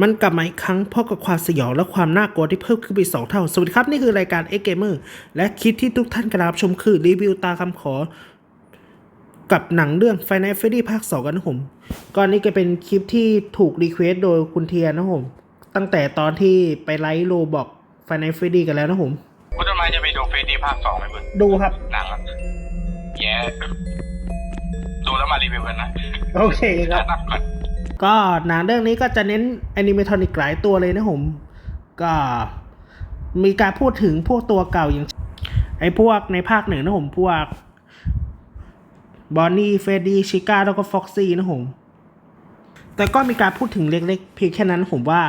มันกลับมาอีกครั้งพร้อมกับความสยองและความน่ากลัวที่เพิ่มขึ้นไปสองเท่า สวัสดีครับ นี่คือรายการ X Gamer และคลิปที่ทุกท่านกำลังรับชมคือรีวิวตามคำขอ กับหนังเรื่อง Final Fantasy ภาค 2 กันนะผมก่อนนี้ก็เป็นคลิปที่ถูกรีเควสโดยคุณเทียนนะผมตั้งแต่ตอนที่ไปไลฟ์โลบอก Final Fantasy กันแล้วนะผมคุณต้นไม้จะไปดูเฟสดีภาคสองไหมมึงดูครับหนังอะแย่ดูแล้วมารีวิวกันนะโอเคครับนับ ก็หนังเรื่องนี้ก็จะเน้นแอนิเมทอนิกหลายตัวเลยนะผม ก็มีการพูดถึงพวกตัวเก่าอย่าง ไอ้พวกในภาคหนึ่งนะผมพวกบอนนี่เฟรดดี้ชิก้าแล้วก็ฟ็อกซี่นะผม แต่ก็มีการพูดถึงเล็กๆเพียงแค่นั้นผมว่า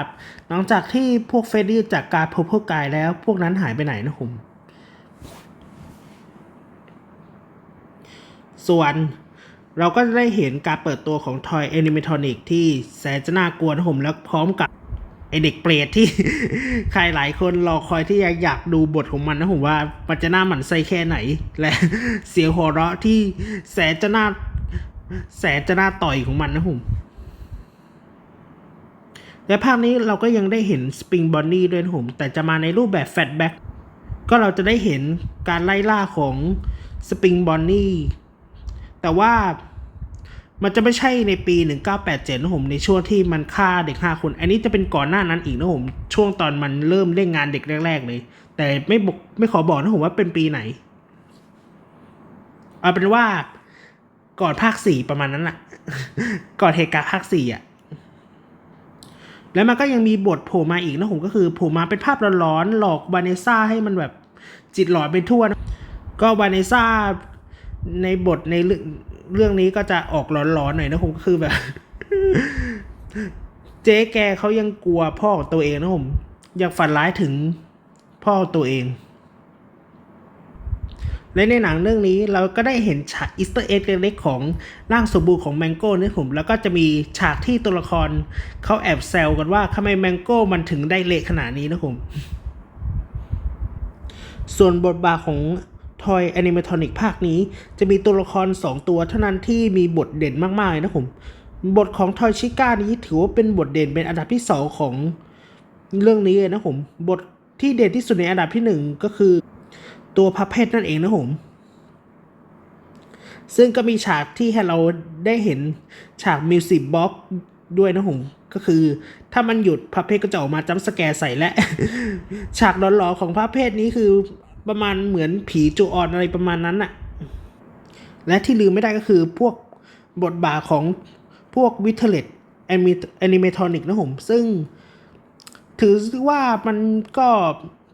หลังจากที่พวกเฟรดดี้จากการพบพวกกายแล้ว พวกนั้นหายไปไหนนะผม ส่วน เราก็ได้เห็นการเปิดตัวของ Toy Animatronic ที่แสนจะน่ากลัวนะผมแล้วพร้อมกับไอเด็กเปรตที่ใครหลายคนรอคอยที่อยากดูบทของมันนะผมว่ามันจะน่าหมันไส้แค่ไหน และเสียงหัวเราะที่แสนจะน่าแสนจะน่าต่อยของมันนะผมและภาคนี้เราก็ยังได้เห็นสปริงบอนนี่ด้วยนะผมแต่จะมาในรูปแบบแฟตแบ็กก็เราจะได้เห็นการไล่ล่าของสปริงบอนนี่แต่ว่า มันจะไม่ใช่ในปี 1987นะผมในช่วงที่มันฆ่าเด็ก 5 คน อันนี้จะเป็นก่อนหน้านั้นอีกนะผมช่วงตอนมันเริ่มเล่นงานเด็กแรก ๆ เลย แต่ไม่บอกไม่ขอบอกนะผมว่าเป็นปีไหนเอาเป็นว่าก่อนภาคสี่ประมาณนั้นแหละก่อนเหตุการณ์ภาคสี่อะ แล้วมันก็ยังมีบทโผล่มาอีกนะผมก็คือโผล่มาเป็นภาพร้อนๆหลอกวาเนซ่าให้มันแบบจิตหลอนไปทั่วนะก็วาเนซ่าในบทใน เรื่องนี้ก็จะออกร้อนๆหน่อยนะผมก็คือแบบ เจ๊แกเขายังกลัวพ่อตัวเองนะผมยังฝันร้ายถึงพ่อตัวเอง และในหนังเรื่องนี้เราก็ได้เห็นฉากอีสต์เอ็กเล็กๆของร่างสมบูรณ์ของแมงโก้นี่ผม แล้วก็จะมีฉากที่ตัวละครเขาแอบแซวกันว่าทำไมแมงโก้มันถึงได้เละขนาดนี้นะผม ส่วนบทบาทของ Toy Animatronic ภาคนี้ จะมีตัวละคร 2 ตัวเท่านั้นที่มีบทเด่นมากๆนะผม บทของ Toy Chica นี้ถือว่าเป็นบทเด่นเป็นอันดับที่ 2 ของเรื่องนี้เลยนะผม บทที่เด่นที่สุดในอันดับที่ 1 ก็คือตัวพับเพชนั่นเองนะผม ซึ่งก็มีฉากที่ให้เราได้เห็นฉากมิวสิกบ็อกด้วยนะผมก็คือถ้ามันหยุดพับเพชก็จะออกมาจัมสแกร์ใส่และ ฉากหลอนๆของพับเพชนี้คือ ประมาณเหมือนผีจูออนอะไรประมาณนั้นน่ะ และที่ลืมไม่ได้ก็คือพวกบทบาทของพวกวิเทเลตแอนิเมทอนิกนะผม ซึ่ง ถือว่ามันก็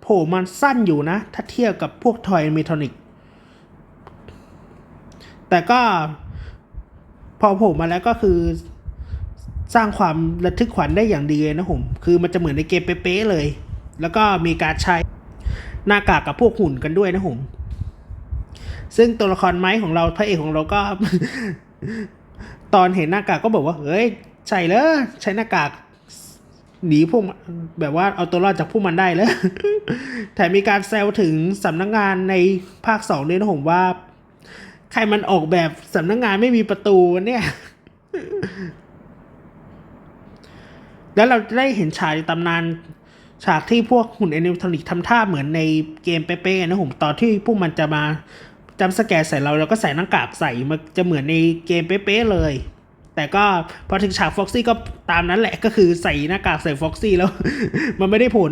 โผล่มันสั้นอยู่นะ ถ้าเทียบกับพวกทอยแอนิเมทอนิกแต่ก็พอโผล่มาแล้วก็คือสร้างความระทึกขวัญได้อย่างดีเลยนะผม คือมันจะเหมือนในเกมเป๊ะๆเลย แล้วก็มีการใช้ หน้ากากกับพวกหุ่นกันด้วยนะผมซึ่งตัวละครไม้ของเราพระเอกของเราก็ ตอนเห็นหน้ากากก็บอกว่าเฮ้ยใช่เลยใช้หน้ากากหนีพวกแบบว่าเอาตัวรอดจากพวกมันได้แล้วแถมมีการแซวถึงสำนักงงานในภาคสองด้วยนะผมว่า ใครมันออกแบบสำนักงงานไม่มีประตูเนี่ยแล้วเราได้เห็นฉากตำนาน ฉากที่พวกหุ่นแอนิเมทรอนิกทำท่าเหมือนในเกมเป๊ะๆนะผมตอนที่พวกมันจะมาจำสแกร์ใส่เราเราก็ใส่หน้ากากใส่มันจะเหมือนในเกมเป๊ะๆเลย แต่ก็พอถึงฉากฟ็อกซี่ก็ตามนั้นแหละก็คือใส่หน้ากากใส่ฟ็อกซี่แล้ว มันไม่ได้ผล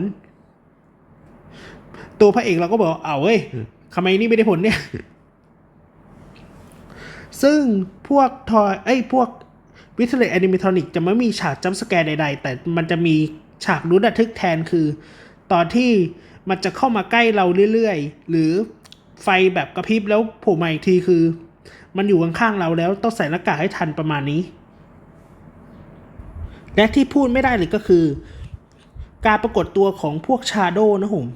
ตัวพระเอกเราก็บอกเอาเว้ยทำไมนี่ไม่ได้ผลเนี่ย ซึ่งพวกทอยเอ้ยพวกวิทยาแอนิเมทรอนิกจะไม่มีฉากจัมสแกร์ใดๆ แต่มันจะมี ฉากรุนระทึกแทนคือ ตอนที่มันจะเข้ามาใกล้เราเรื่อยๆ หรือไฟแบบกระพริบแล้วโผล่มาอีกทีคือ มันอยู่ข้างๆเราแล้วต้องใส่หน้ากากให้ทันประมาณนี้ และที่พูดไม่ได้เลยก็คือ การปรากฏตัวของพวกชาโดนะผม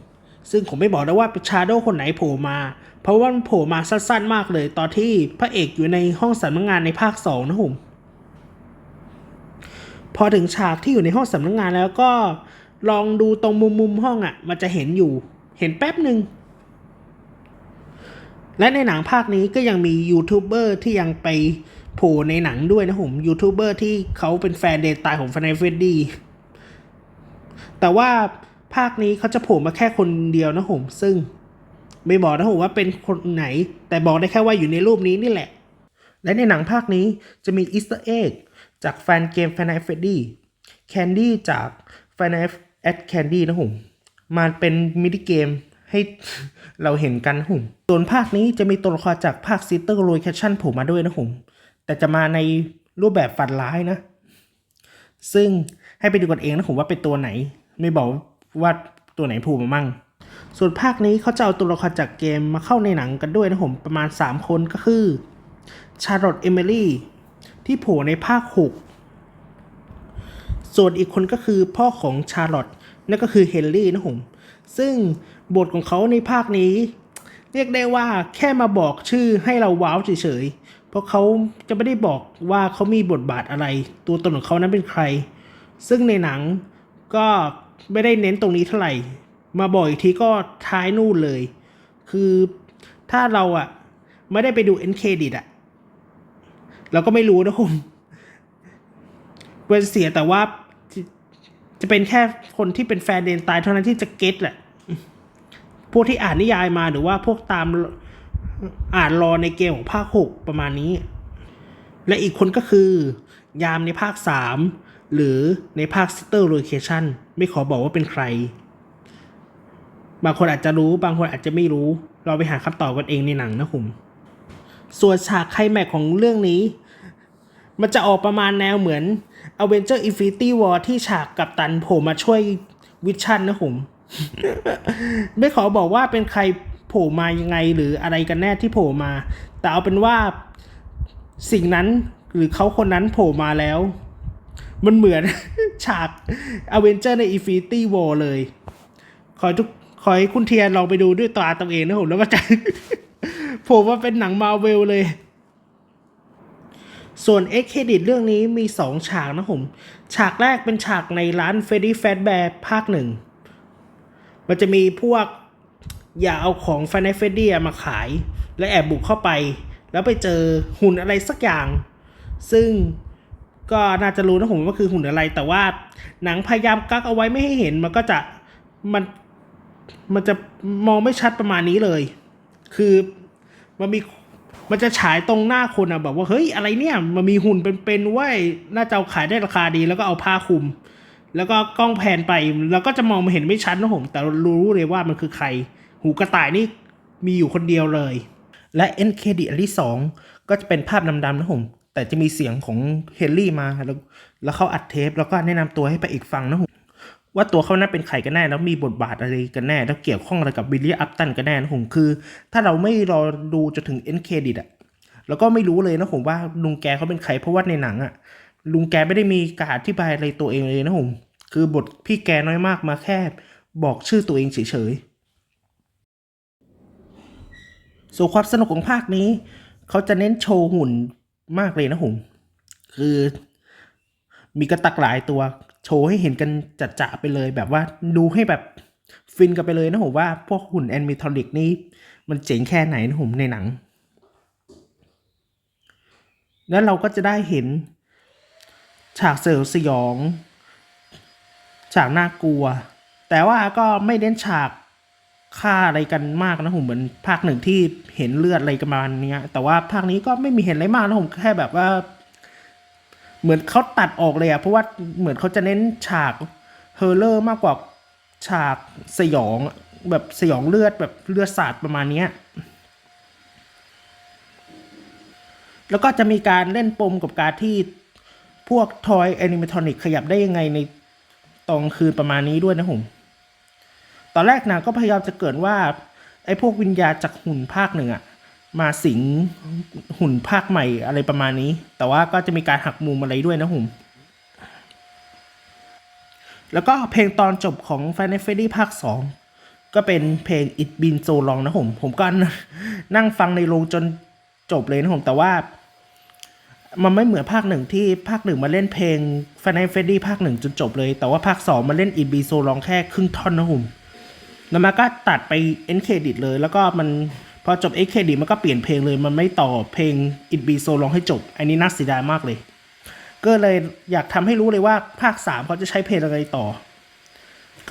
ซึ่งผมไม่บอกได้ว่าเป็นชาโดคนไหนโผล่มา เพราะว่ามันโผล่มาสั้นๆมากเลย ตอนที่พระเอกอยู่ในห้องสำนักงานในภาคสองนะผม พอถึงฉากที่อยู่ในห้องสำนักงานแล้วก็ลองดูตรงมุมมุมๆห้องอะ่ะ มันจะเห็นอยู่ เห็นแป๊บหนึ่ง และในหนังภาคนี้ก็ยังมียูทูบเบอร์ที่ยังไปโผล่ในหนังด้วยนะผมยูทูบเบอร์ที่เขาเป็นแฟนเดตายของฟนเฟดดี้แต่ว่าภาคนี้เขาจะโผล่มาแค่คนเดียวนะผมซึ่ง ไม่บอกนะผมว่าเป็นคนไหน แต่บอกได้แค่ว่าอยู่ในรูปนี้นี่แหละ และในหนังภาคนี้จะมีอีสเตอร์เอ็ก จากแฟนเกม f i n a l Freddy Candy จาก f i n a l at Candy นะผมมันเป็นมินิเกมให้เราเห็นกันนะผมส่วนภาคนี้จะมีตัวละครจากภาค s i t e r Location โผล่มาด้วยนะผมแต่จะมาในรูปแบบฝันร้ายนะ ซึ่งให้ไปดูกันเองนะผมว่าเป็นตัวไหน ไม่บอกว่าตัวไหนผล่มามั่ง ส่วนภาคนี้เขาจะเอาตัวละครจากเกมมาเข้าในหนังกันด้วยนะผมประมาณ 3 คนก็คือชาร์ลอตเอมิลี่ ที่โผล่ในภาค 6 ส่วนอีกคนก็คือพ่อของชาร์ลอตนั่นก็คือเฮนรี่นะผม ซึ่งบทของเขาในภาคนี้ เรียกได้ว่าแค่มาบอกชื่อให้เราว้าวเฉยๆ เพราะเขาจะไม่ได้บอกว่าเขามีบทบาทอะไร ตัวตนของเขานั้นเป็นใคร ซึ่งในหนังก็ไม่ได้เน้นตรงนี้เท่าไหร่ มาบอกอีกทีก็ท้ายนู่นเลย คือถ้าเราอะไม่ได้ไปดูเอ็นเครดิตอะ เราก็ไม่รู้นะผมเวนเสียแต่ว่าจะเป็นแค่คนที่เป็นแฟนเดนตายเท่านั้นที่จะเก็ตแหละ พวกที่อ่านนิยายมาหรือว่าพวกตามอ่านรอในเกมของภาคหกประมาณนี้ และอีกคนก็คือ ยามในภาคสามหรือในภาค Sister Location ไม่ขอบอกว่าเป็นใคร บางคนอาจจะรู้บางคนอาจจะไม่รู้ เราไปหาคำตอบกันเองในหนังนะคุณ ส่วนฉากไคลแม็กของเรื่องนี้ มันจะออกประมาณแนวเหมือน Avenger Infinity War ที่ฉากกับตันโผล่มาช่วยวิชั่นนะผมไม่ขอบอกว่าเป็นใครโผล่มายังไงหรืออะไรกันแน่ที่โผล่มา แต่เอาเป็นว่าสิ่งนั้นหรือเขาคนนั้นโผล่มาแล้ว มันเหมือนฉาก Avenger ใน Infinity War เลย ขอทุกขอให้คุณเทียนลองไปดูด้วยตาตัวเองนะผมแล้วก็จะ ผมว่าเป็นหนังมาเวลเลย ส่วน X Credit เรื่องนี้มี 2 ฉากนะผม ฉากแรกเป็นฉากในร้าน Freddy Fazbear ภาคหนึ่ง มันจะมีพวกอย่าเอาของ f i n a l Freddy อะมาขาย และแอบบุกเข้าไป แล้วไปเจอหุ่นอะไรสักอย่าง ซึ่งก็น่าจะรู้นะผมว่าคือหุ่นอะไร แต่ว่าหนังพยายามกักเอาไว้ไม่ให้เห็นมันก็จะมันมันจะมองไม่ชัดประมาณนี้เลย คือ มันมีมันจะฉายตรงหน้าคนอะแบบว่าเฮ้ยอะไรเนี่ยมันมีหุ่นเป็นๆเว้น่าจะาขายได้ราคาดีแล้วก็เอาผ้าคลุม แล้วก็กล้องแพนไปแล้วก็จะมองมาเห็นไม่ชัดนะผม แต่รู้เลยว่ามันคือใคร หูกระต่ายนี่มีอยู่คนเดียวเลย และเอ็นเครดิตอันที่สองก็จะเป็นภาพดำๆนะผมแต่จะมีเสียงของเฮนรี่มาแล้วแล้วเขาอัดเทปแล้วก็แนะนำตัวให้ไปอีกฟังนะผม ว่าตัวเขานั้นเป็นใครกันแน่แล้วมีบทบาทอะไรกันแน่ แล้วเกี่ยวข้องอะไรกับวิลเลียอัพตันกันแน่นะผมคือ ถ้าเราไม่รอดูจนถึงเอ็นเครดิตอะแล้วก็ไม่รู้เลยนะผมว่าลุงแกเขาเป็นใครเพราะว่าในหนังอะลุงแกไม่ได้มีการอธิบายอะไรตัวเองเลยนะผมคือบทพี่แกน้อยมากมาแค่บอกชื่อตัวเองเฉยๆส่วนความสนุกของภาคนี้เขาจะเน้นโชว์หุ่นมากเลยนะผมคือมีกระตักหลายตัว โชว์ให้เห็นกันจัดจะไปเลยแบบว่าดูให้แบบฟินกันไปเลยนะผมว่าพวกหุ่นแอนิเมทรอนิกนี่มันเจ๋งแค่ไหนนะผมในหนัง แล้วเราก็จะได้เห็น ฉากเสยดสยอง ฉากน่ากลัว แต่ว่าก็ไม่เน้นฉากฆ่าอะไรกันมากนะผมเหมือนภาคหนึ่งที่เห็นเลือดอะไรกันมาเนี้ยแต่ว่าภาคนี้ก็ไม่มีเห็นอะไรมากนะผมแค่แบบว่า เหมือนเขาตัดออกเลยอะเพราะว่าเหมือนเขาจะเน้นฉากเฮอร์เลอร์มากกว่าฉากสยองแบบสยองเลือดแบบเลือดสาดประมาณเนี้ยแล้วก็จะมีการเล่นปมกับการที่พวกทอยแอนิเมทอนิกขยับได้ยังไงในตอนคืนประมาณนี้ด้วยนะผมตอนแรกนางก็พยายามจะเกิดว่า ไอ้พวกวิญญาณจากหุ่นภาคหนึ่งอะ มาสิงหุ่นภาคใหม่อะไรประมาณนี้ แต่ว่าก็จะมีการหักมุมอะไรด้วยนะผมแล้วก็เพลงตอนจบของ Final Fantasy ภาค 2 ก็เป็นเพลง It Been So Long นะผม ผมก็นั่งฟังในโรงจนจบเลยนะผม แต่ว่า มันไม่เหมือนภาคหนึ่งที่ภาคหนึ่งมาเล่นเพลง Final Fantasy ภาคหนึ่งจนจบเลย แต่ว่าภาคสองมาเล่น It Been So Long แค่ครึ่งท่อนนะผมแล้วมันก็ตัดไป end credit เลย แล้วก็มัน พอจบ end credit มันก็เปลี่ยนเพลงเลยมันไม่ต่อเพลง It Be So Long ให้จบ อันนี้น่าเสียดายมากเลย ก็เลยอยากทำให้รู้เลยว่าภาค 3 เขาจะใช้เพลงอะไรต่อ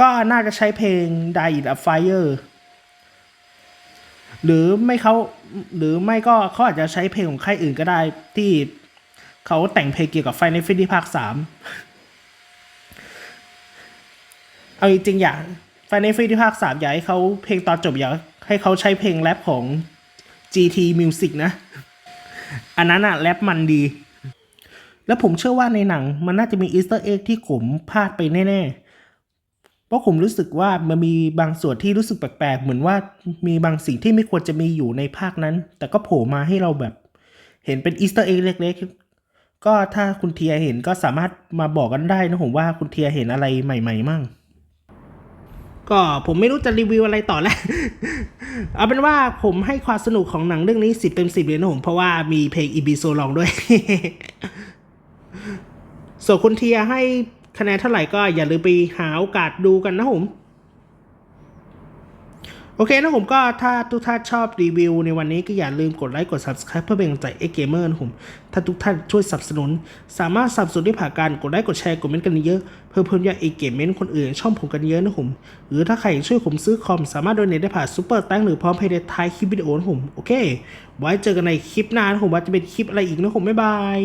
ก็น่าจะใช้เพลง Die in a Fire หรือไม่เขาหรือไม่ก็เขาอาจจะใช้เพลงของใค่ายอื่นก็ได้ที่เขาแต่งเพลงเกี่ยวกับไฟในฟิที่ภาคสามเอาจริงๆอยาก ไฟในฟิที่ภาคสามอยากให้เขาเพลงตอนจบอยากให้เขาใช้เพลงแรปของ GT Music นะ อันนั้นอะแรปมันดี แล้วผมเชื่อว่าในหนังมันน่าจะมีอีสเตอร์เอ็กที่ผมพลาดไปแน่ ๆ เพราะผมรู้สึกว่ามันมีบางส่วนที่รู้สึกแปลกๆ เหมือนว่ามีบางสิ่งที่ไม่ควรจะมีอยู่ในภาคนั้น แต่ก็โผล่มาให้เราแบบ เห็นเป็นอีสเตอร์เอ็กเล็ก ๆ ก็ถ้าคุณเทียเห็นก็สามารถมาบอกกันได้นะผมว่าคุณเทียเห็นอะไรใหม่ ๆ มั่ง ก็ผมไม่รู้จะรีวิวอะไรต่อแล้ว เอาเป็นว่าผมให้ความสนุกของหนังเรื่องนี้สิบเต็มสิบเลยนะผม เพราะว่ามีเพลงอีบีโซลองด้วย ส่วนคุณเทียให้คะแนนเท่าไหร่ก็อย่าลืมไปหาโอกาสดูกันนะผม โอเคนะผมก็ถ้าทุกท่านชอบรีวิวในวันนี้ก็อย่าลืมกดไลค์กด Subscribe เพื่อเป็นกำลังใจเอ็กเกมเมอร์นะผม ถ้าทุกท่านช่วยสนับสนุน สามารถสนับสนุนได้ผ่านการกดไลค์กดแชร์กดเมนต์กันเยอะเพื่อเพิ่มยอดเอ็กเกมเมนต์คนอื่นช่องผมกันเยอะนะผม หรือถ้าใครอยากช่วยผมซื้อคอมสามารถโดเนทได้ผ่านซูเปอร์แตงหรือพร้อมเพย์ในท้ายคลิปวิดีโอนะผมโอเค ไว้เจอกันในคลิปหน้านะผมว่าจะเป็นคลิปอะไรอีกนะผมบ๊ายบาย